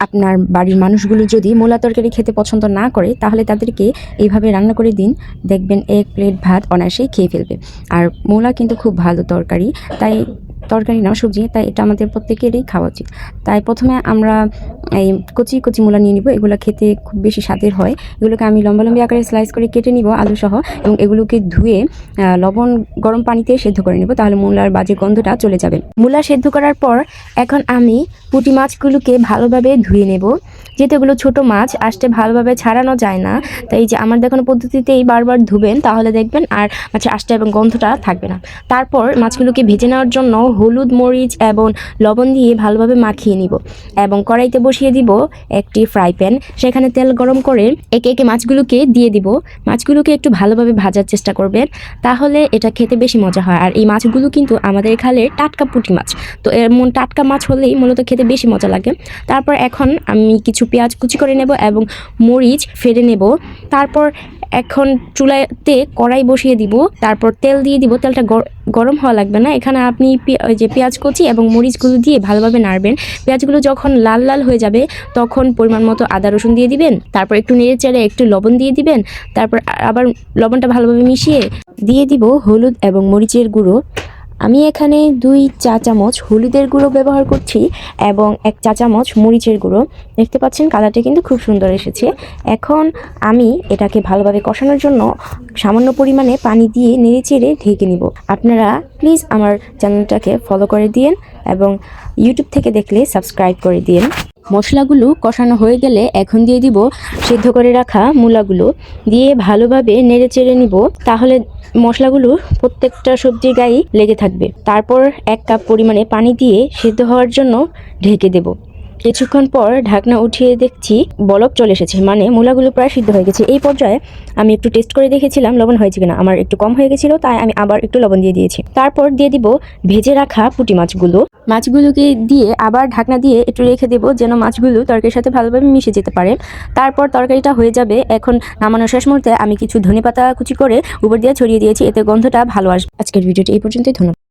আপনার বাড়ির মানুষগুলো যদি মূলা তরকারি খেতে পছন্দ না করে, তাহলে তাদেরকে এইভাবে রান্না করে দিন। দেখবেন এক প্লেট ভাত অনায়াসেই খেয়ে ফেলবে। আর মূলা কিন্তু খুব ভালো তরকারি, তাই তরকারি না, সবজি, তাই এটা আমাদের প্রত্যেকেরই খাওয়া উচিত। তাই প্রথমে আমরা এই কচি কচি মূলা নিয়ে নিব। এগুলো খেতে খুব বেশি স্বাদের হয়। এগুলোকে আমি লম্বা লম্বি আকারে স্লাইস করে কেটে নিব আলু সহ এবং এগুলোকে ধুয়ে লবণ গরম পানিতে সেদ্ধ করে নিব। তাহলে মূলার বাজে গন্ধটা চলে যাবে। মূলা সেদ্ধ করার পর এখন আমি পুঁটি মাছগুলোকে ভালোভাবে ধুয়ে নেব। যেহেতু এগুলো ছোটো মাছ, আসতে ভালোভাবে ছাড়ানো যায় না। তাই যে আমার দেখানো পদ্ধতিতেই বারবার ধুবেন, তাহলে দেখবেন আর মাছের আঁশটা এবং গন্ধটা থাকবে না। তারপর মাছগুলোকে ভেজে নেওয়ার জন্য হলুদ মরিচ এবং লবণ দিয়ে ভালোভাবে মাখিয়ে নিব এবং কড়াইতে বসিয়ে দিব একটি ফ্রাই প্যান। সেখানে তেল গরম করে একে একে মাছগুলোকে দিয়ে দিব। মাছগুলোকে একটু ভালোভাবে ভাজার চেষ্টা করবেন, তাহলে এটা খেতে বেশি মজা হয়। আর এই মাছগুলো কিন্তু আমাদের খালের টাটকা পুঁটি মাছ। তো এমন টাটকা মাছ হলেই মূলত খেতে বেশি মজা লাগে। তারপর এখন আমি কিছু পেঁয়াজ কুচি করে নেব এবং মরিচ ফেলে নেব। তারপর এখন চুলাতে কড়াই বসিয়ে দিব, তারপর তেল দিয়ে দিব। তেলটা গর- গরম হওয়া লাগবে না। এখানে আপনি যে পেঁয়াজ কচি এবং মরিচগুলো দিয়ে ভালোভাবে নাড়বেন। পেঁয়াজগুলো যখন লাল লাল হয়ে যাবে, তখন পরিমাণ মতো আদা, রসুন দিয়ে দিবেন। তারপর একটু নেড়ে চেড়ে একটু লবণ দিয়ে দিবেন। তারপর আবার লবণটা ভালোভাবে মিশিয়ে দিয়ে দিব হলুদ এবং মরিচের গুঁড়ো। আমি এখানে দুই চা চামচ হলুদের গুঁড়ো ব্যবহার করছি এবং এক চা চামচ মরিচের গুঁড়ো। দেখতে পাচ্ছেন কালারটা কিন্তু খুব সুন্দর এসেছে। এখন আমি এটাকে ভালোভাবে কষানোর জন্য সামান্য পরিমাণে পানি দিয়ে নেড়ে চেড়ে ঢেকে নিব। আপনারা প্লিজ আমার চ্যানেলটাকে ফলো করে দিন এবং ইউটিউব থেকে দেখলে সাবস্ক্রাইব করে দিন মশলাগুলো কষানো হয়ে গেলে এখন দিয়ে দিব সিদ্ধ করে রাখা মূলাগুলো। দিয়ে ভালোভাবে নেড়ে চেড়ে নিব, তাহলে মশলাগুলো প্রত্যেকটা সবজির গায়ে লেগে থাকবে। তারপর এক কাপ পরিমাণে পানি দিয়ে সিদ্ধ হওয়ার জন্য ঢেকে দেব। কিছুক্ষণ পর ঢাকনা উঠিয়ে দেখছি বলক চলে এসেছে। মানে মূলাগুলো প্রায় সিদ্ধ হয়ে গেছে। এই পর্যায়ে আমি একটু টেস্ট করে দেখেছিলাম, লবণ হয়েছে কিনা। আমার একটু কম হয়ে গেছিল, তাই আমি আবার একটু লবণ দিয়ে দিয়েছি। তারপর দিয়ে দিব ভেজে রাখা পুঁটি মাছগুলো। মাছগুলোকে দিয়ে আবার ঢাকনা দিয়ে একটু রেখে দেবো যেন মাছগুলো তরকারির সাথে ভালোভাবে মিশে যেতে পারে। তারপর তরকারিটা হয়ে যাবে। এখন নামানোর শেষ মুহূর্তে আমি কিছু ধনেপাতা কুচি করে উপর দিয়ে ছড়িয়ে দিয়েছি। এতে গন্ধটা ভালো আসবে। আজকের ভিডিওটি এই পর্যন্তই। ধন্যবাদ।